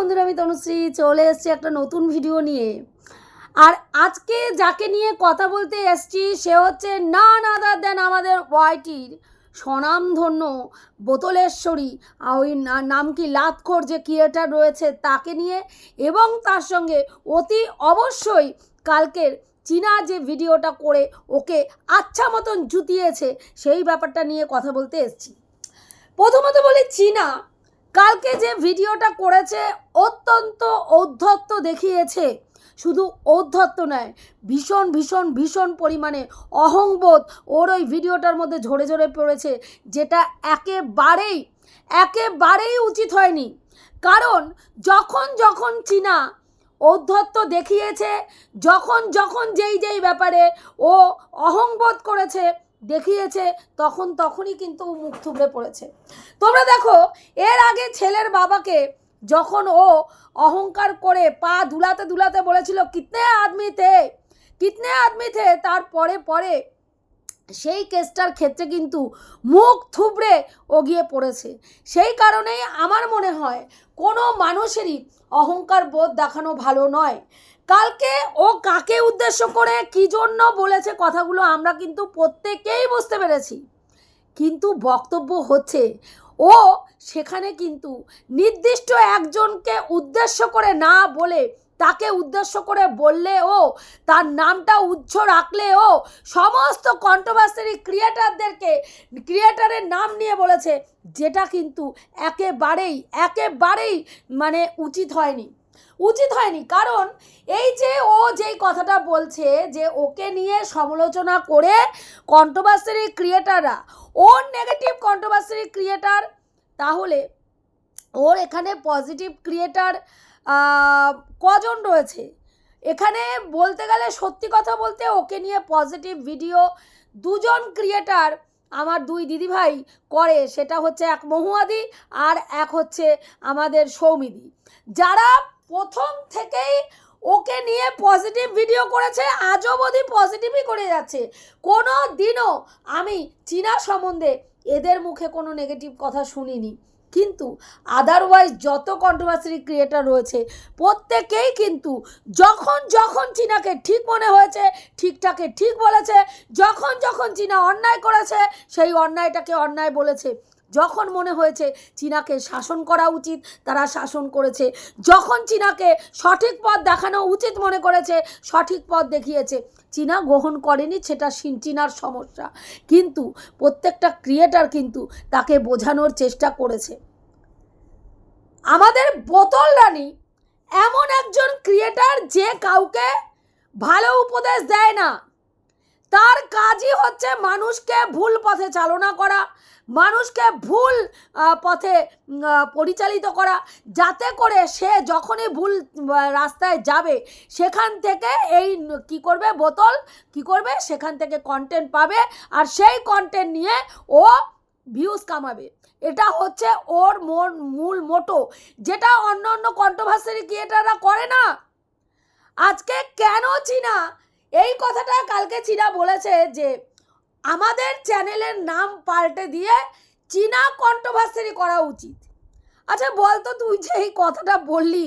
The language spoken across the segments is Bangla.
বন্ধুরা, আমি তনুশ্রী চলে এসেছি একটা নতুন ভিডিও নিয়ে। আর আজকে যাকে নিয়ে কথা বলতে এসছি, সে হচ্ছে না না আদার দেন আমাদের ওয়াইটির স্বনামধন্য বোতলেশ্বরী, ওই নাম কি লাতখোর যে ক্রিয়েটার রয়েছে তাকে নিয়ে। এবং তার সঙ্গে অতি অবশ্যই কালকের চীনা যে ভিডিওটা করে ওকে আচ্ছা মতন জুতিয়েছে, সেই ব্যাপারটা নিয়ে কথা বলতে এসছি। প্রথমত বলি চীনা। কালকে যে ভিডিওটা করেছে, অত্যন্ত ঔদ্ধত্য দেখিয়েছে। শুধু ঔদ্ধত্য নয়, ভীষণ ভীষণ ভীষণ পরিমাণে অহংবোধ ওর ওই ভিডিওটার মধ্যে ঝরে ঝরে পড়েছে, যেটা একেবারেই একেবারেই উচিত হয়নি। কারণ যখন যখন চীনা ঔদ্ধত্য দেখিয়েছে, যখন যখন যেই যেই ব্যাপারে ও অহংবোধ করেছে দেখিয়েছে, তখন তখনই কিন্তু মুখ থুবড়ে পড়েছে। তোমরা দেখো, এর আগে ছেলের বাবাকে যখন ও অহংকার করে পা দুলাতে দুলাতে বলেছিল, কিতনে আদমি থে? Kitne Aadmi the? তারপরে পরে সেই কেসটার ক্ষেত্রে কিন্তু মুখ থুবড়ে ও গিয়ে পড়েছে। সেই কারণেই আমার মনে হয়, কোনো মানুষেরই অহংকার বোধ দেখানো ভালো নয়। কালকে ও কাকে উদ্দেশ্য করে কী জন্য বলেছে কথাগুলো আমরা কিন্তু প্রত্যেকেই বুঝতে পেরেছি। কিন্তু বক্তব্য হচ্ছে, ও সেখানে কিন্তু নির্দিষ্ট একজনকে উদ্দেশ্য করে না বলে তাকে উদ্দেশ্য করে বললেও তার নামটা উচ্চ রাখলেও সমস্ত কন্ট্রোভার্সারি ক্রিয়েটারদেরকে ক্রিয়েটারের নাম নিয়ে বলেছে, যেটা কিন্তু একেবারেই একেবারেই মানে উচিত হয়নি। উচিত হয়নি। কারণ এই যে ও যেই কথাটা বলছে যে ওকে নিয়ে সমালোচনা করে কন্ট্রোভার্সারি ক্রিয়েটাররা ওর নেগেটিভ কন্ট্রোভার্সারি ক্রিয়েটার তাহলে ওর এখানে পজিটিভ ক্রিয়েটার কজন রয়েছে? এখানে বলতে গেলে সত্যি কথা বলতে ওকে নিয়ে পজিটিভ ভিডিও দুজন ক্রিয়েটার আমার দুই দিদিভাই করে, সেটা হচ্ছে এক মহুয়াদি আর এক হচ্ছে আমাদের সৌমিদি। যারা প্রথম থেকেই ওকে নিয়ে পজিটিভ ভিডিও করেছে, আজও অবধি পজিটিভই করে যাচ্ছে। কোনো দিনও আমি চীনা সম্বন্ধে এদের মুখে কোনো নেগেটিভ কথা শুনিনি। কিন্তু আদারওয়াইজ যত কন্ট্রোভার্সারি ক্রিয়েটার রয়েছে, প্রত্যেকেই কিন্তু যখন যখন চীনাকে ঠিক মনে হয়েছে ঠিকঠাকে ঠিক বলেছে, যখন যখন চীনা অন্যায় করেছে, সেই অন্যায়টাকে অন্যায় বলেছে। যখন মনে হয়েছে চীনাকে শাসন করা উচিত, তারা শাসন করেছে। যখন চীনাকে সঠিক পথ দেখানো উচিত মনে করেছে, সঠিক পথ দেখিয়েছে। চীনা গ্রহণ করেনি, সেটা চীনার সমস্যা। কিন্তু প্রত্যেকটা ক্রিয়েটার কিন্তু তাকে বোঝানোর চেষ্টা করেছে। আমাদের বোতল রানী এমন একজন ক্রিয়েটার যে কাউকে ভালো উপদেশ দেয় না। তার কাজই হচ্ছে মানুষকে ভুল পথে চালনা করা, মানুষকে ভুল পথে পরিচালিত করা, যাতে করে সে যখনই ভুল রাস্তায় যাবে, সেখান থেকে এই কি করবে, বোতল, কি করবে, সেখান থেকে কন্টেন্ট পাবে, আর সেই কন্টেন্ট নিয়ে ও ভিউজ কামাবে। এটা হচ্ছে ওর মন, মূল মোটো যেটা অন্য অন্য কন্ট্রোভার্সারি ক্রিয়েটাররা করে না। আজকে কেন চীনা এই কথাটা কালকে চীনা বলেছে যে আমাদের চ্যানেলের নাম পাল্টে দিয়ে চীনা কন্ট্রোভার্সারি করা উচিত। আচ্ছা বলতো তুই যে এই কথাটা বললি,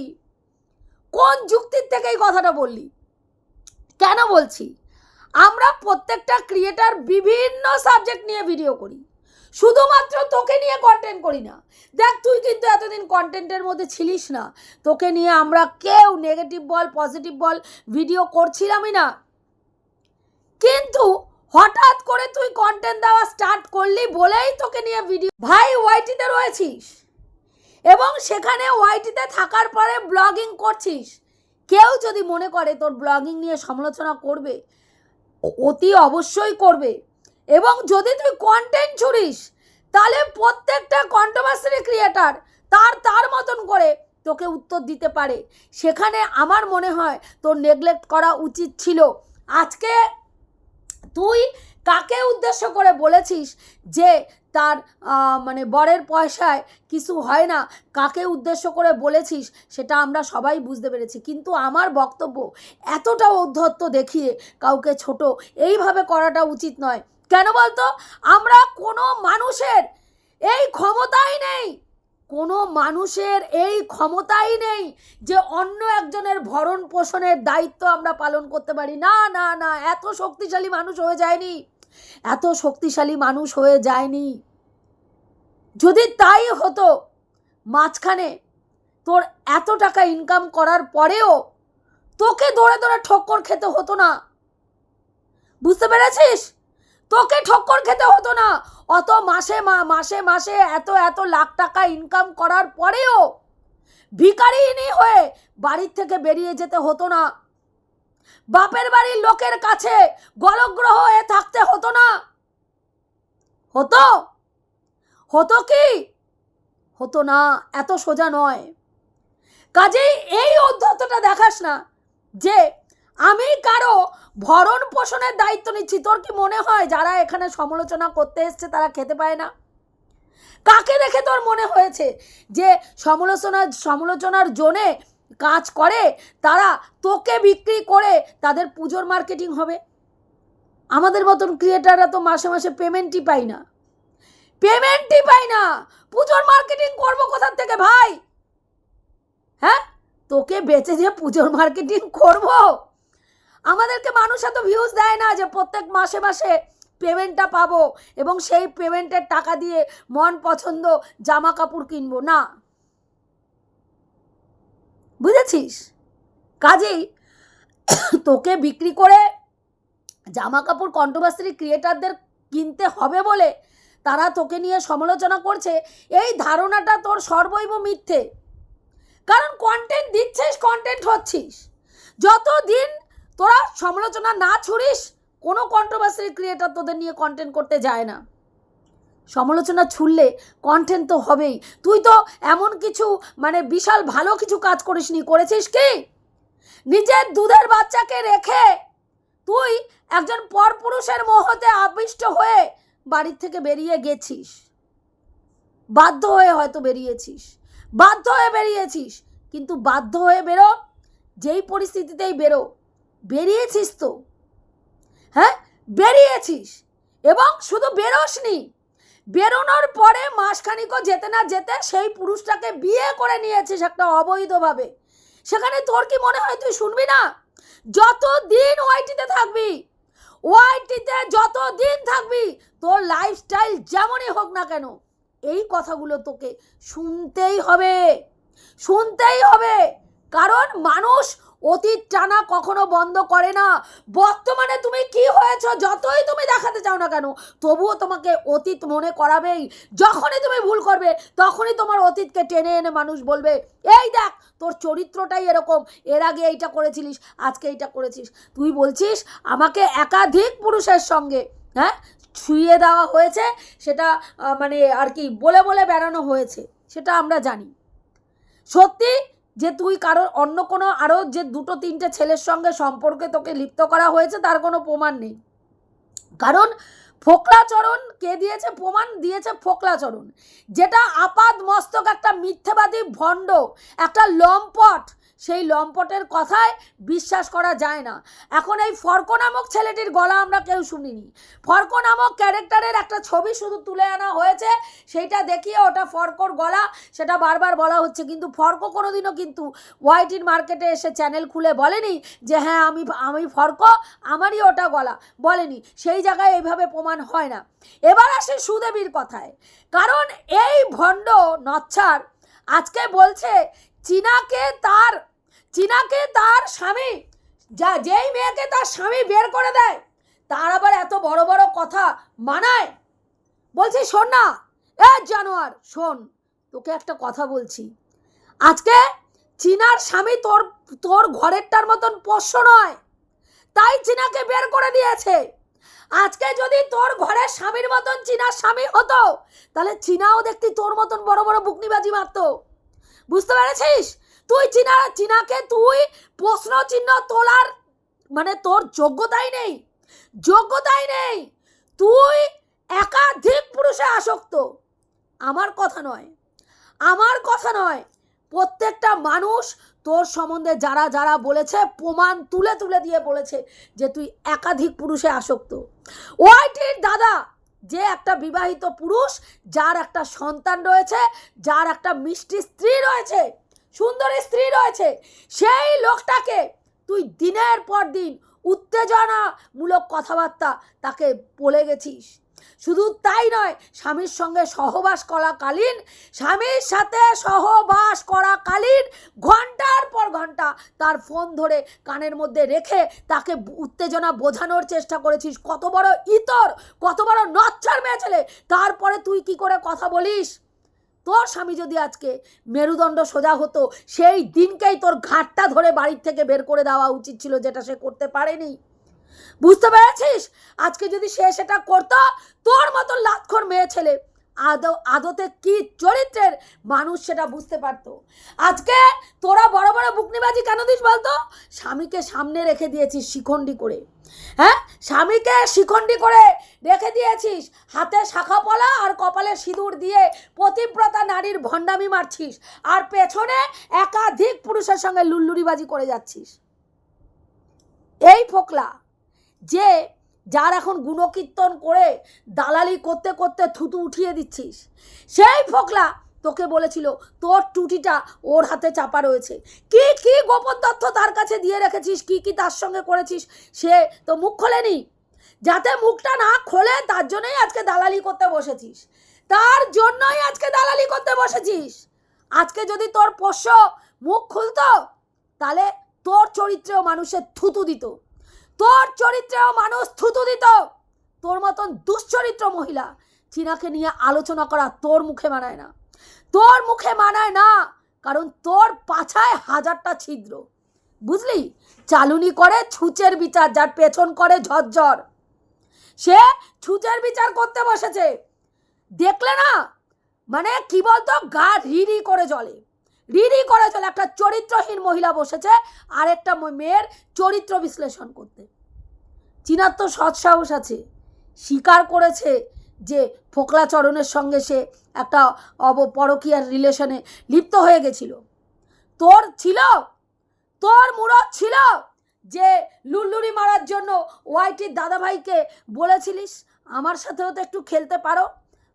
কোন যুক্তির থেকে এই কথাটা বললি? কেন বলছি? আমরা প্রত্যেকটা ক্রিয়েটার বিভিন্ন সাবজেক্ট নিয়ে ভিডিও করি। শুধুমাত্র তোকে নিয়ে কন্টেন্ট করি না। দেখ তুই কিন্তু এতদিন কন্টেন্টের মধ্যে ছিলিস না। তোকে নিয়ে আমরা কেউ নেগেটিভ বল পজিটিভ বল ভিডিও করছিলামই না। কিন্তু হঠাৎ করে তুই কন্টেন্ট দেওয়া স্টার্ট করলি বলেই তোকে নিয়ে ভিডিও ভাই ওয়াইটিতে রয়েছিস। এবং সেখানে ওয়াইটিতে থাকার পরে ব্লগিং করছিস। কেউ যদি মনে করে তোর ব্লগিং নিয়ে সমালোচনা করবে, অতি অবশ্যই করবে। এবং যদি তুই কন্টেন্ট ছুড়িস, তাহলে প্রত্যেকটা কন্ট্রোভার্সারি ক্রিয়েটার তার তার মতন করে তোকে উত্তর দিতে পারে। সেখানে আমার মনে হয় তোর নেগলেক্ট করা উচিত ছিল। আজকে তুই কাকে উদ্দেশ্য করে বলেছিস যে তার মানে বরের পয়সায় কিছু হয় না? কাকে উদ্দেশ্য করে বলেছিস? সেটা আমরা সবাই বুঝতে পেরেছি। কিন্তু আমার বক্তব্য এতটা ঔদ্ধত্য দেখিয়ে কাউকে ছোট এইভাবে করাটা উচিত নয়। কেন বলতো? আমরা কোনো মানুষের এই ক্ষমতাই নেই। কোনো মানুষের এই ক্ষমতাই নেই যে অন্য একজনের ভরণ পোষণের দায়িত্ব আমরা পালন করতে পারি। না না না, এত শক্তিশালী মানুষ হয়ে যায়নি। এত শক্তিশালী মানুষ হয়ে যায়নি। যদি তাই হতো, মাঝখানে তোর এত টাকা ইনকাম করার পরেও তোকে দৌড়ে দৌড়ে ঠক্কর খেতে হতো না। বুঝতে পেরেছিস? তোকে ঠক্কর খেতে হতো না। অত মাসে মাসে মাসে এত এত লাখ টাকা ইনকাম করার পরেও ভিকারিনী হয়ে বাড়ির থেকে বেরিয়ে যেতে হতো না। বাপের বাড়ির লোকের কাছে গলগ্রহ হয়ে থাকতে হতো না। হতো? হতো কি? হতো না, এত সোজা নয়। কাজেই এই অধ্যতটা দেখাস না যে আমি কারও ভরণ পোষণের দায়িত্ব নিচ্ছি। তোর কি মনে হয় যারা এখানে সমালোচনা করতে এসছে তারা খেতে পায় না? কাকে দেখে তোর মনে হয়েছে যে সমালোচনা, সমালোচনার জোনে কাজ করে, তারা তোকে বিক্রি করে তাদের পুজোর মার্কেটিং হবে? আমাদের মতন ক্রিয়েটাররা তো মাসে মাসে পেমেন্টই পাই না। পেমেন্টই পাই না। পুজোর মার্কেটিং করব কোথার থেকে ভাই? হ্যাঁ? তোকে বেচে যে পুজোর মার্কেটিং করব? আমাদেরকে মানুষ এত ভিউজ দেয় না যে প্রত্যেক মাসে মাসে পেমেন্টটা পাবো এবং সেই পেমেন্টের টাকা দিয়ে মন পছন্দ জামা কাপড় কিনবো, না। বুঝেছিস? কাজেই তোকে বিক্রি করে জামা কাপড় কন্ট্রোভার্সি ক্রিয়েটারদের কিনতে হবে বলে তারা তোকে নিয়ে সমালোচনা করছে, এই ধারণাটা তোর সর্বৈব মিথ্যে। কারণ কন্টেন্ট দিচ্ছিস কন্টেন্ট হচ্ছিস। যতদিন তোরা সমালোচনা না ছুড়িস, কোনো কন্ট্রোভার্সি ক্রিয়েটার তোদের নিয়ে কন্টেন্ট করতে যায় না। সমালোচনা ছুড়লে কন্টেন্ট তো হবেই। তুই তো এমন কিছু মানে বিশাল ভালো কিছু কাজ করিসনি, করেছিস কি? নিজের দুধের বাচ্চাকে রেখে তুই একজন পরপুরুষের মোহতে আবিষ্ট হয়ে বাড়ির থেকে বেরিয়ে গেছিস। বাধ্য হয়ে হয়তো বেরিয়েছিস। বাধ্য হয়ে বেরিয়েছিস। কিন্তু বাধ্য হয়ে বেরো, যেই পরিস্থিতিতেই বেরো বেরিয়েছিস তো। হ্যাঁ? বেরিয়েছিস। এবং শুধু বেরোসনি। বেরোনোর পরে মাসখানিকও যেতে না যেতে সেই পুরুষটাকে বিয়ে করে নিয়েছিস একটা অবৈধভাবে। সেখানে তোর কি মনে হয় তুই শুনবি না? যত দিন ওয়াইটিতে থাকবি, ওয়াইটিতে যত দিন থাকবি, তোর লাইফস্টাইল যেমনই হোক না কেন, এই কথাগুলো তোকে শুনতেই হবে। শুনতেই হবে। কারণ মানুষ অতীত টানা কখনো বন্ধ করে না। বর্তমানে তুমি কি হয়েছ, যতই তুমি দেখাতে চাও না কেন, তবুও তোমাকে অতীত মনে করাবেই। যখনই তুমি ভুল করবে, তখনই তোমার অতীতকে টেনে এনে মানুষ বলবে, এই দেখ, তোর চরিত্রটাই এরকম। এর আগে এইটা করেছিলিস, আজকে এইটা করেছিস। তুই বলছিস, আমাকে একাধিক পুরুষের সঙ্গে হ্যাঁ ছুঁয়ে দেওয়া হয়েছে, সেটা মানে আর কি, বলে বলে বেড়ানো হয়েছে, সেটা আমরা জানি। সত্যি যে তুই কারোর অন্য কোনো আরও যে দুটো তিনটে ছেলের সঙ্গে সম্পর্কে তোকে লিপ্ত করা হয়েছে, তার কোনো প্রমাণ নেই। কারণ ফোকলাচরণ কে দিয়েছে? প্রমাণ দিয়েছে ফোকলাচরণ। যেটা আপাদ মস্তক একটা মিথ্যেবাদী ভণ্ড, একটা লম্পট সেই লম্পটের কথায় বিশ্বাস করা যায় না। এখন এই ফর্ক নামক ছেলেটির গলা আমরা কেউ শুনিনি। ফর্ক নামক ক্যারেক্টারের একটা ছবি শুধু তুলে আনা হয়েছে, সেইটা দেখিয়ে ওটা ফর্কর গলা, সেটা বারবার বলা হচ্ছে। কিন্তু ফর্ক কোনোদিনও কিন্তু ওয়াইটির মার্কেটে এসে চ্যানেল খুলে বলেনি যে হ্যাঁ আমি আমি ফর্ক, আমারই ওটা গলা। বলেনি। সেই জায়গায় এইভাবে প্রমাণ হয় না। এবার আসে সুদেবীর কথায়। কারণ এই ভণ্ড নচ্ছার আজকে বলছে, চীনাকে তার চীনাকে তার স্বামী, যা যেই মেয়েকে তার স্বামী বের করে দেয়, তার আবার এত বড় বড় কথা মানায়? বলছি, শোন না। এ জানোয়ার, শোন, তোকে একটা কথা বলছি। আজকে চীনার স্বামী তোর তোর ঘরেরটার মতন পোষ্য নয়, তাই চীনাকে বের করে দিয়েছে। আজকে যদি তোর ঘরের স্বামীর মতন চীনার স্বামী হতো, তাহলে চীনাও দেখতি তোর মতন বড় বড় বুকনিবাজি মারতো। বুঝতে পেরেছিস? তুই চীনা, চীনাকে তুই প্রশ্ন চিহ্ন তোলার মানে তোর যোগ্যতাই নেই। যোগ্যতাই নেই। তুই একাধিক পুরুষে আসক্ত। আমার কথা নয়। আমার কথা নয়। প্রত্যেকটা মানুষ তোর সম্বন্ধে যারা যারা বলেছে, প্রমাণ তুলে তুলে দিয়ে বলেছে যে তুই একাধিক পুরুষে আসক্ত। ওয়াইটির দাদা, যে একটা বিবাহিত পুরুষ, যার একটা সন্তান রয়েছে, যার একটা মিষ্টি স্ত্রী রয়েছে সুন্দরী স্ত্রী রয়েছে। সেই লোকটাকে তুই দিনের পর দিন উত্তেজনামূলক কথাবার্তা তাকে বলে গেছিস। শুধু তাই নয়, স্বামীর সঙ্গে সহবাস করাকালীন, স্বামীর সাথে সহবাস করাকালীন ঘণ্টার পর ঘণ্টা তার ফোন ধরে কানের মধ্যে রেখে তাকে উত্তেজনা বোঝানোর চেষ্টা করেছিস। কত বড় ইতর, কত বড় নচ্চার মেয়ে ছেলে। তারপরে তুই কি করে কথা বলিস? তোর স্বামী যদি আজকে মেরুদণ্ড সোজা হতো, সেই দিনকেই তোর ঘাটটা ধরে বাড়ির থেকে বের করে দেওয়া উচিত ছিল যেটা সে করতে পারেনি। বুঝতে পেরেছিস? আজকে যদি সে সেটা করতো, তোর মতো লাক্ষর মেয়ে ছেলে আদৌ, আদতে কি চরিত্রের মানুষ সেটা বুঝতে পারতো? আজকে তোরা বড় বড় বুকনিবাজি কেন দিস বলতো? স্বামীকে সামনে রেখে দিয়েছিস শিখণ্ডি করে। হ্যাঁ? স্বামীকে শিখণ্ডি করে রেখে দিয়েছিস। হাতে শাখা পলা আর কপালে সিঁদুর দিয়ে প্রতিব্রতা নারীর ভণ্ডামি মারছিস। আর পেছনে একাধিক পুরুষের সঙ্গে লুল্লুরিবাজি করে যাচ্ছিস। এই ফোকলা যে যার এখন গুণকীর্তন করে দালালি করতে করতে থুতু উঠিয়ে দিচ্ছিস। সেই ফোকলা তোকে বলেছিল, তোর টুটিটা ওর হাতে চাপা রয়েছে। কি কি গোপন তথ্য তার কাছে দিয়ে রেখেছিস? কি কি তার সঙ্গে করেছিস? সে তো মুখ খোলেনি। যাতে মুখটা না খোলে, তার জন্যই আজকে দালালি করতে বসেছিস। তার জন্যই আজকে দালালি করতে বসেছিস। আজকে যদি তোর পোষ্য মুখ খুলতো, তাহলে তোর চরিত্রেও মানুষের থুতু দিত। তোর চরিত্রেও মানুষ থুতু দিত। তোর মতন দুশ্চরিত্র মহিলা চীনাকে নিয়ে আলোচনা করা তোর মুখে মানায় না। তোর মুখে মানায় না, কারণ তোর পাছায় হাজারটা ছিদ্র। বুঝলি? চালুনি করে ছুঁচের বিচার, যার পেছন করে ঝরঝর। সে ছুঁচের বিচার করতে বসেছে। দেখলে না? মানে কি বলতো? গা রিরি করে জলে রিরি করে চলে। একটা চরিত্রহীন মহিলা বসেছে আর একটা মেয়ের চরিত্র বিশ্লেষণ করতে। চীনার তো সৎসাহস আছে। স্বীকার করেছে যে ফোকলাচরণের সঙ্গে সে একটা অব পরকীয়ার রিলেশনে লিপ্ত হয়ে গেছিল। তোর ছিল, তোর মুরত ছিল যে লুল্লুরি মারার জন্য ওয়াইটির দাদাভাইকে বলেছিলিস, আমার সাথেও তো একটু খেলতে পারো।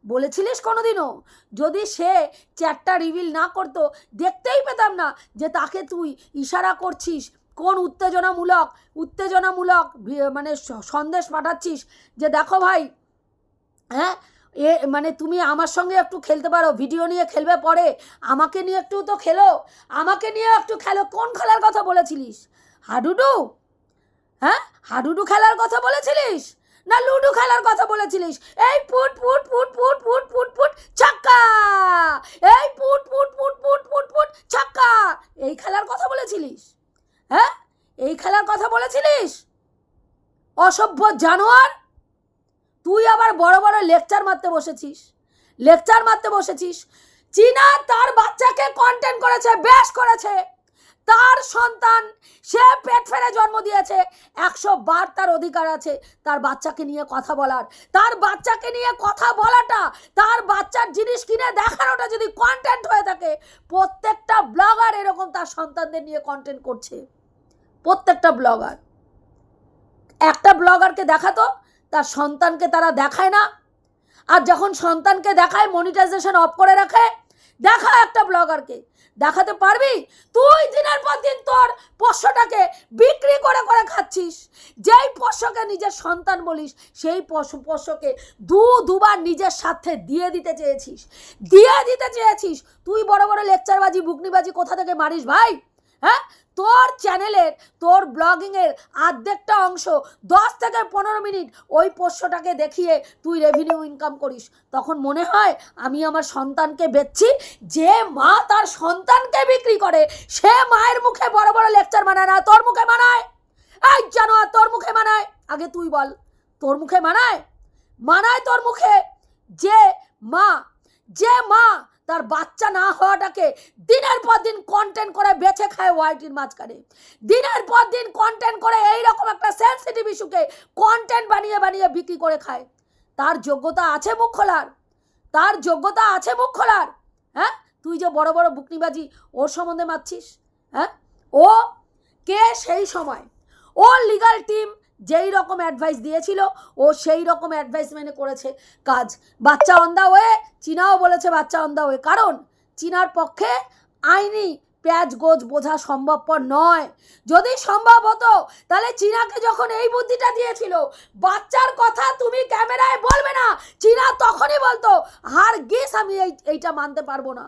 বলেছিলিস কোনোদিনও? যদি সে চ্যাটটা রিভিল না করতো, দেখতেই পেতাম না যে তাকে তুই ইশারা করছিস। কোন উত্তেজনামূলক উত্তেজনামূলক মানে সন্দেশ পাঠাচ্ছিস যে দেখো ভাই হ্যাঁ? এ মানে তুমি আমার সঙ্গে একটু খেলতে পারো ভিডিও নিয়ে খেলবে পরে। আমাকে নিয়ে একটু তো খেলো। আমাকে নিয়ে একটু খেলো। কোন খেলার কথা বলেছিলিস? হাডুডু? হ্যাঁ? হাডুডু খেলার কথা বলেছিলিস? না লুডু খেলার কথা বলেছিলিস এই পুট পুট পুট পুট পুট পুট পুট চাক্কা এই পুট পুট পুট পুট পুট পুট চাক্কা এই খেলার কথা বলেছিলিস হ্যাঁ এই খেলার কথা বলেছিলিস অসভ্য জানোয়ার তুই আবার বড় বড় লেকচার মারতে বসেছিস লেকচার মারতে বসেছিস চীনা তার বাচ্চাকে কন্টেন্ট করেছে বেশ করেছে তার সন্তান, সে পেট ফেলে জন্ম দিয়েছে। একশো বার তার অধিকার আছে তার বাচ্চাকে নিয়ে কথা বলার। তার বাচ্চাকে নিয়ে কথা বলাটা, তার বাচ্চার জিনিস কিনে দেখানোটা যদি কন্টেন্ট হয়ে থাকে, প্রত্যেকটা ব্লগার এরকম তার সন্তানদের নিয়ে কন্টেন্ট করছে। প্রত্যেকটা ব্লগার একটা ব্লগারকে দেখাতো, তার সন্তানকে তারা দেখায় না। আর যখন সন্তানকে দেখায় মনিটাইজেশন অফ করে রাখে দেখা একটা ব্লগারকে দেখাতে পারবি? তুই দিনের পর দিন তোর পশুটাকে বিক্রি করে করে খাচ্ছিস। যেই পশুকে নিজের সন্তান বলিস, সেই পশু পশুকে দু, দুবার নিজের সাথে দিয়ে দিতে চেয়েছিস। দিয়ে দিতে চেয়েছিস। তুই বড় বড় লেকচারবাজি, বুকনিবাজি কোথা থেকে মারিস ভাই? হ্যাঁ? তোর চ্যানেলের, তোর ব্লগিংয়ের আর্ধেকটা অংশ দশ থেকে পনেরো মিনিট ওই পোষ্যটাকে দেখিয়ে তুই রেভিনিউ ইনকাম করিস। তখন মনে হয় আমি আমার সন্তানকে বেচছি, যে মা তার সন্তানকে বিক্রি করে, সে মায়ের মুখে বড় বড় লেকচার মানায় না, তোর মুখে মানায়? এই জানোয়ার, তোর মুখে মানায়? আগে তুই বল, তোর মুখে মানায়? মানায় তোর মুখে? যে মা যে মা তার বাচ্চা না হওয়াটাকে দিনের পর দিন কন্টেন্ট করে বেছে খায় ওয়াইটির মাঝখানে। দিনের পর দিন কন্টেন্ট করে এই রকম একটা সেন্সিটিভ ইস্যুকে কন্টেন্ট বানিয়ে বানিয়ে বিক্রি করে খায়। তার যোগ্যতা আছে মুখ খোলার। তার যোগ্যতা আছে মুখ খোলার। হ্যাঁ? তুই যে বড় বড় বুকনিবাজি ওর সম্বন্ধে মারছিস হ্যাঁ? ও কে সেই সময়? ও লিগাল টিম যেই রকম অ্যাডভাইস দিয়েছিল, ও সেই রকম অ্যাডভাইস মেনে করেছে কাজ। বাচ্চা অন্ধা হয়ে চীনাও বলেছে বাচ্চা অন্ধা হয়ে কারণ, চীনার পক্ষে আইনি প্যাজ গোজ বোঝা সম্ভবপর নয়। যদি সম্ভব হতো, তাহলে চীনাকে যখন এই বুদ্ধিটা দিয়েছিল, বাচ্চার কথা তুমি ক্যামেরায় বলবে না, চীনা তখনই বলতো হার গেস আমি এই, এইটা মানতে পারব না।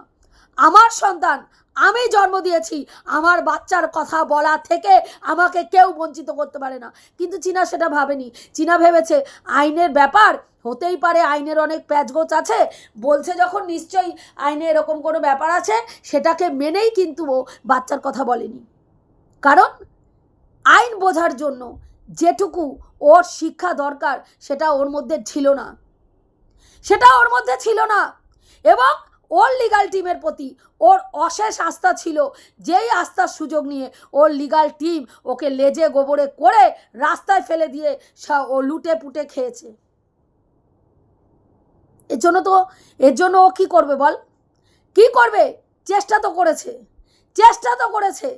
আমার সন্তান আমি জন্ম দিয়েছি। আমার বাচ্চার কথা বলা থেকে আমাকে কেউ বঞ্চিত করতে পারে না। কিন্তু চীনা সেটা ভাবেনি। চীনা ভেবেছে আইনের ব্যাপার হতেই পারে আইনের অনেক প্যাচগোচ আছে। বলছে যখন নিশ্চয়ই আইনে এরকম কোনো ব্যাপার আছে, সেটাকে মেনেই কিন্তু ও বাচ্চার কথা বলেনি। কারণ আইন বোঝার জন্য যেটুকু ওর শিক্ষা দরকার, সেটা ওর মধ্যে ছিল না। সেটা ওর মধ্যে ছিল না। এবং ওর লিগাল টিমের প্রতি ওর অশেষ আস্থা ছিল, যেই আস্থার সুযোগ নিয়ে ওর লিগাল টিম ওকে লেজে গোবরে করে রাস্তায় ফেলে দিয়ে ও লুটে পুটে খেয়েছে। এর জন্য তো, এর জন্য ও কী করবে বল? কি করবে? চেষ্টা তো করেছে। চেষ্টা তো করেছে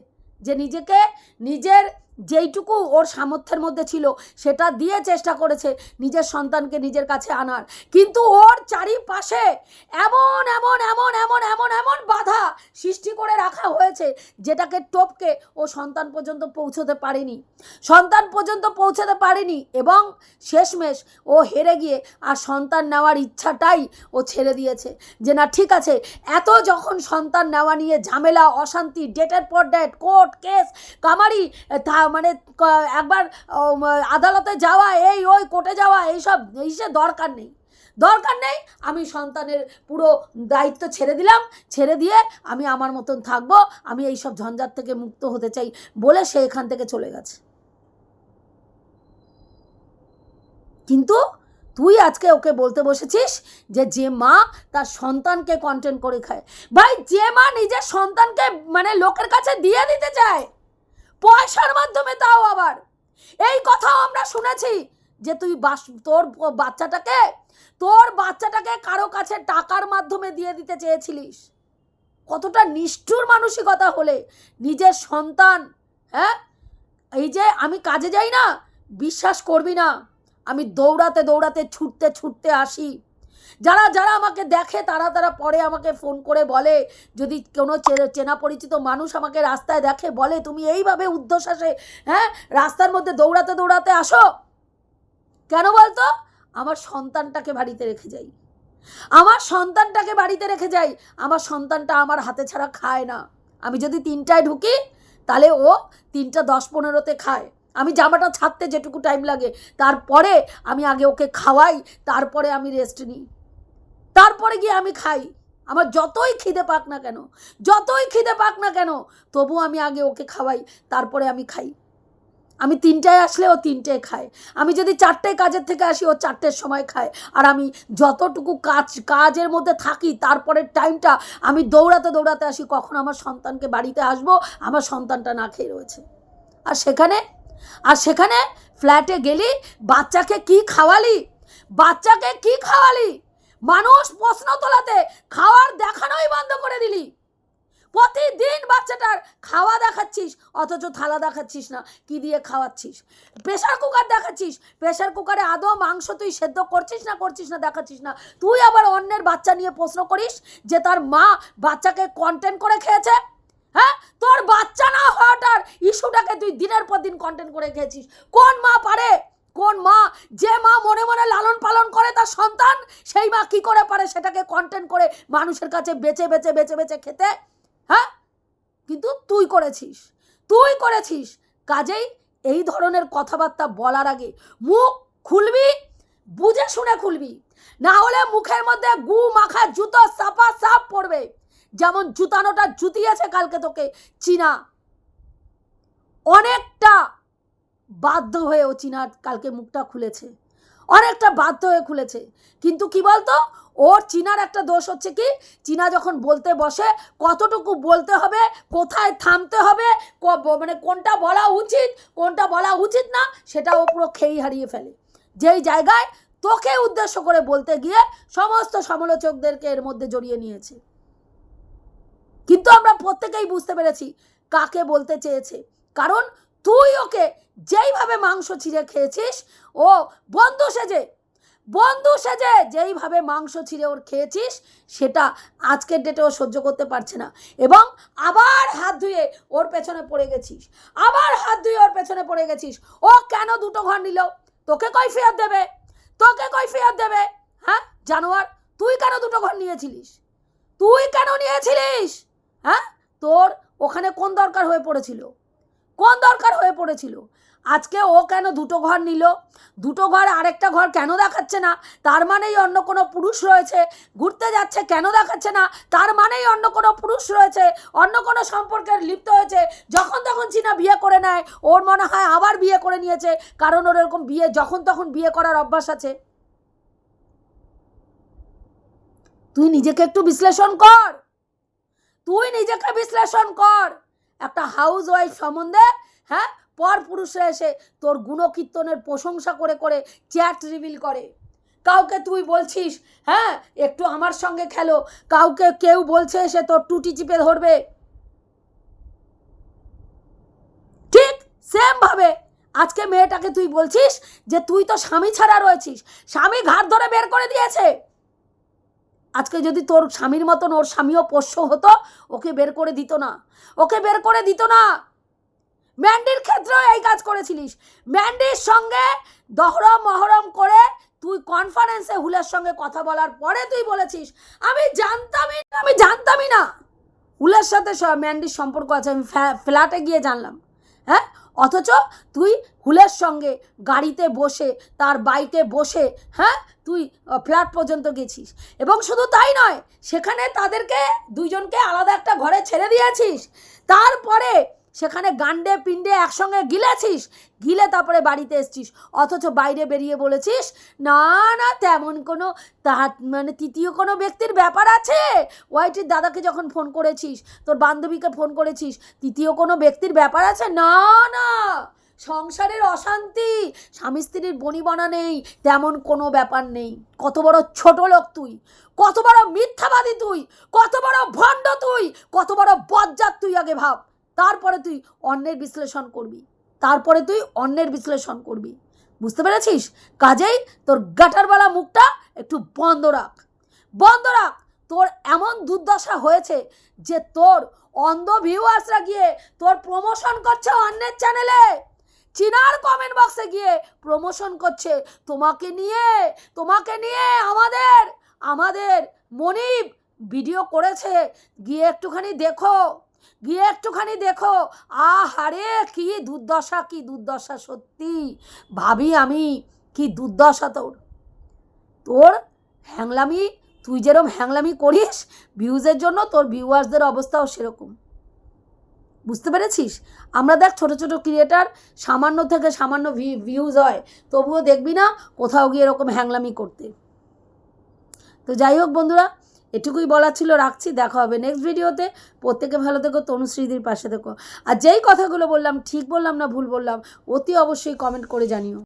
যে নিজেকে, নিজের যেইটুকু ওর সামর্থ্যের মধ্যে ছিল, সেটা দিয়ে চেষ্টা করেছে নিজের সন্তানকে নিজের কাছে আনার। কিন্তু ওর চারিপাশে এমন এমন এমন এমন এমন এমন বাধা সৃষ্টি করে রাখা হয়েছে, যেটাকে টপকে ও সন্তান পর্যন্ত পৌঁছতে পারেনি। সন্তান পর্যন্ত পৌঁছতে পারেনি এবং শেষমেশ ও হেরে গিয়ে আর সন্তান নেওয়ার ইচ্ছাটাই ও ছেড়ে দিয়েছে যে, না, ঠিক আছে, এত যখন সন্তান নেওয়া নিয়ে ঝামেলা, অশান্তি, ডেটের পর ডেট, কোর্ট, কেস, কামারি, তা মানে একবার আদালতে যাওয়া, এই, ওই, কোর্টে যাওয়া, এইসব এইসব দরকার নেই। দরকার নেই, আমি সন্তানের পুরো দায়িত্ব ছেড়ে দিলাম, ছেড়ে দিয়ে আমি আমার মতন থাকব, আমি এইসব ঝঞ্ঝাট থেকে মুক্ত হতে চাই বলে সে এখান থেকে চলে গেছে। কিন্তু তুই আজকে ওকে বলতে বসেছিস যে যে মা তার সন্তানকে কন্টেন্ট করে খায়। ভাই, যে মা নিজের সন্তানকে মানে লোকের কাছে দিয়ে দিতে চায় পয়সার মাধ্যমে তাও আবার। এই কথাও আমরা শুনেছি যে তুই বাস তোর বাচ্চাটাকে তোর বাচ্চাটাকে কারও কাছে টাকার মাধ্যমে দিয়ে দিতে চেয়েছিলিস। কতটা নিষ্ঠুর মানসিকতা হলে নিজের সন্তান হ্যাঁ? এই যে আমি কাজে যাই না, বিশ্বাস করবি না। আমি দৌড়াতে দৌড়াতে ছুটতে ছুটতে আসি। যারা যারা আমাকে দেখে, তারা তারা পরে আমাকে ফোন করে বলে, যদি কোনো চেনা পরিচিত মানুষ আমাকে রাস্তায় দেখে, বলে, তুমি এইভাবে উদ্ধশ্বাসে হ্যাঁ রাস্তার মধ্যে দৌড়াতে দৌড়াতে আসো? কেন বলতো? আমার সন্তানটাকে বাড়িতে রেখে যাই। আমার সন্তানটাকে বাড়িতে রেখে যাই। আমার সন্তানটা আমার হাতে ছাড়া খায় না। আমি যদি তিনটায় ঢুকি, তাহলে ও তিনটা দশ পনেরোতে খায়। আমি জামাটা ছাড়তে যেটুকু টাইম লাগে, তারপরে আমি আগে ওকে খাওয়াই, তারপরে আমি রেস্ট নিই। তারপরে গিয়ে আমি খাই। আমার যতই খিদে পাক না কেন, যতই খিদে পাক না কেন তবু আমি আগে ওকে খাওয়াই, তারপরে আমি খাই। আমি তিনটায় আসলে ও তিনটায় খায়। আমি যদি চারটায় কাজের থেকে আসি, ও চারটের সময় খায়। আর আমি যতটুকু কাজ, কাজের মধ্যে থাকি, তারপরের টাইমটা আমি দৌড়াতে দৌড়াতে আসি, কখন আমার সন্তানকে বাড়িতে আসব, আমার সন্তানটা না খেয়ে রয়েছে। আর সেখানে আর সেখানে ফ্ল্যাটে গেলি, বাচ্চাকে কি খাওয়ালি? বাচ্চাকে কি খাওয়ালি? মানুষ প্রশ্ন তোলাতে খাওয়ার দেখানোই বন্ধ করে দিলি। প্রতিদিন বাচ্চাটার খাওয়া দেখাচ্ছিস, অথচ থালা দেখাচ্ছিস না, কি দিয়ে খাওয়াচ্ছিস? প্রেশার কুকার দেখাচ্ছিস প্রেশার কুকারে আদৌ মাংস তুই সেদ্ধ করছিস না করছিস না দেখাচ্ছিস না। তুই আবার অন্যের বাচ্চা নিয়ে প্রশ্ন করিস যে তার মা বাচ্চাকে কন্টেন্ট করে খেয়েছে? হ্যাঁ? তোর বাচ্চা না হওয়াটার ইস্যুটাকে তুই দিনের পর দিন কন্টেন্ট করে খেয়েছিস। কোন মা পারে? কোন মা? যে মা মনে মনে লালন পালন করে তার সন্তান, সেই মা কি করে পারে সেটাকে কন্টেন্ট করে মানুষের কাছে বেচে বেচে বেচে বেচে খেতে? হ্যাঁ? কিন্তু তুই করেছিস। তুই করেছিস। কাজেই এই ধরনের কথাবার্তা বলার আগে মুখ খুলবি, বুঝে শুনে খুলবি। না হলে মুখের মধ্যে গু মাখা জুতো সাপা সাপ পড়বে। যেমন জুতানোটা জুতিয়েছে কালকে তোকে। চীনা। অনেকটা বাধ্য হয়ে ও চিনার কালকে মুখটা খুলেছে। অনেকটা বাধ্য হয়ে খুলেছে। কিন্তু কি বলতো? ওর চীনার একটা দোষ হচ্ছে কি? চীনা যখন বলতে বসে, কতটুকু বলতে হবে, কোথায় থামতে হবে মানে কোনটা বলা উচিত, কোনটা বলা উচিত না, সেটা ও পুরো খেই হারিয়ে ফেলে। যেই জায়গায় তোকে উদ্দেশ্য করে বলতে গিয়ে সমস্ত সমালোচকদেরকে এর মধ্যে জড়িয়ে নিয়েছে। কিন্তু আমরা প্রত্যেকেই বুঝতে পেরেছি কাকে বলতে চেয়েছে। কারণ তুই ওকে যেইভাবে মাংস ছিঁড়ে খেয়েছিস, ও বন্ধু সেজে বন্ধু সেজে যেইভাবে মাংস ছিঁড়ে ওর খেয়েছিস, সেটা আজকের ডেটে ও সহ্য করতে পারছে না। এবং আবার হাত ধুয়ে ওর পেছনে পড়ে গেছিস, আবার হাত ধুয়ে ওর পেছনে পড়ে গেছিস। ও কেন দুটো ঘর নিল? তোকে কই ফেরত দেবে? তোকে কই ফেরত দেবে? হ্যাঁ জানোয়ার, তুই কেন দুটো ঘর নিয়েছিলিস? তুই কেন নিয়েছিলিস? হ্যাঁ তোর ওখানে কোন দরকার হয়ে পড়েছিল? কোন দরকার হয়ে পড়েছিল? আজকে ও কেন দুটো ঘর নিল? দুটো ঘর আরেকটা ঘর কেন দেখাচ্ছে না? তার মানেই অন্য কোনো পুরুষ রয়েছে। ঘুরতে যাচ্ছে কেন দেখাচ্ছে না? তার মানেই অন্য কোনো পুরুষ রয়েছে। অন্য কোনো সম্পর্কের লিপ্ত হয়েছে। যখন তখন চিনা বিয়ে করে নেয়। ওর মনে হয় আবার বিয়ে করে নিয়েছে। কারণ ওর এরকম বিয়ে যখন তখন বিয়ে করার অভ্যাস আছে। তুই নিজেকে একটু বিশ্লেষণ কর। তুই নিজেকে বিশ্লেষণ কর। একটা হাউস ওয়াইফ সম্বন্ধে হ্যাঁ? পর পুরুষরা এসে তোর গুণকীর্তনের প্রশংসা করে করে চ্যাট রিভিল করে। কাউকে তুই বলছিস হ্যাঁ? একটু আমার সঙ্গে খেলো। কাউকে কেউ বলছে এসে তোর টুটি চিপে ধরবে। ঠিক সেম ভাবে আজকে মেয়েটাকে তুই বলছিস যে তুই তো স্বামী ছাড়া রয়েছিস। স্বামী ঘাট ধরে বের করে দিয়েছে। আজকে যদি তোর স্বামীর মতন ওর স্বামীও পোষ্য হতো, ওকে বের করে দিত না। ওকে বের করে দিত না। ম্যান্ডির ক্ষেত্রেও এই কাজ করেছিলিস। ম্যান্ডির সঙ্গে দহরম মহরম করে তুই কনফারেন্সে হুলের সঙ্গে কথা বলার পরে তুই বলেছিস, আমি জানতামই না, আমি জানতামই না। হুলের সাথে ম্যান্ডির সম্পর্ক আছে, আমি ফ্ল্যাটে গিয়ে জানলাম। হ্যাঁ? অথচ তুই হুলের সঙ্গে গাড়িতে বসে, তার বাড়িতে বসে হ্যাঁ তুই ফ্ল্যাট পর্যন্ত গেছিস। এবং শুধু তাই নয়, সেখানে তাদেরকে দুইজনকে আলাদা একটা ঘরে ছেড়ে দিয়েছিস। তারপরে সেখানে গান্ডে পিণ্ডে একসঙ্গে গিলেছিস, গিলে তারপরে বাড়িতে এসছিস। অথচ বাইরে বেরিয়ে বলেছিস, না না, তেমন কোনো তার মানে তৃতীয় কোনো ব্যক্তির ব্যাপার আছে? ওয়াইটির দাদাকে যখন ফোন করেছিস, তোর বান্ধবীকে ফোন করেছিস, তৃতীয় কোনো ব্যক্তির ব্যাপার আছে? না না, সংসারের অশান্তি, স্বামী স্ত্রীর বনিবনা নেই, তেমন কোনো ব্যাপার নেই। কত বড় ছোট লোক তুই, কত বড় মিথ্যাবাদী তুই, কত বড় ভণ্ড তুই, কত বড় বজ্জাত তুই আগে ভাব। তারপরে তুই অন্যের বিশ্লেষণ করবি। তারপরে তুই অন্যের বিশ্লেষণ করবি। বুঝতে পেরেছিস? কাজেই তোর গাটারওয়ালা মুখটা একটু বন্ধ রাখ। বন্ধ রাখ। তোর এমন দুর্দশা হয়েছে যে তোর অন্ধ ভিউয়ার্সরা গিয়ে তোর প্রমোশন করছে অন্যের চ্যানেলে চিনার কমেন্ট বক্সে গিয়ে প্রমোশন করছে তোমাকে নিয়ে তোমাকে নিয়ে আমাদের আমাদের মনিব ভিডিও করেছে। গিয়ে একটুখানি দেখো। গিয়ে একটুখানি দেখো। আহারে, কি দুর্দশা কি দুর্দশা সত্যি। ভাবি আমি, কি দুর্দশা তোর। তোর হ্যাংলামি, তুই যেরকম হ্যাংলামি করিস, ভিউজের জন্য তোর ভিউয়ার্সদের অবস্থাও সেরকম। বুঝতে পেরেছিস? আমরা দেখ ছোট ছোট ক্রিয়েটার সামান্য থেকে সামান্য ভিউজ হয়, তবুও দেখবি না কোথাও গিয়ে এরকম হ্যাংলামি করতে। তো যাই হোক বন্ধুরা এটুকুই বলা ছিল, রাখছি, দেখা হবে নেক্সট ভিডিওতে প্রত্যেকে ভালো থেকো তনুশ্রীদির পাশে থেকো। আর যেই কথাগুলো বললাম, ঠিক বললাম না ভুল বললাম, অতি অবশ্যই কমেন্ট করে জানিও।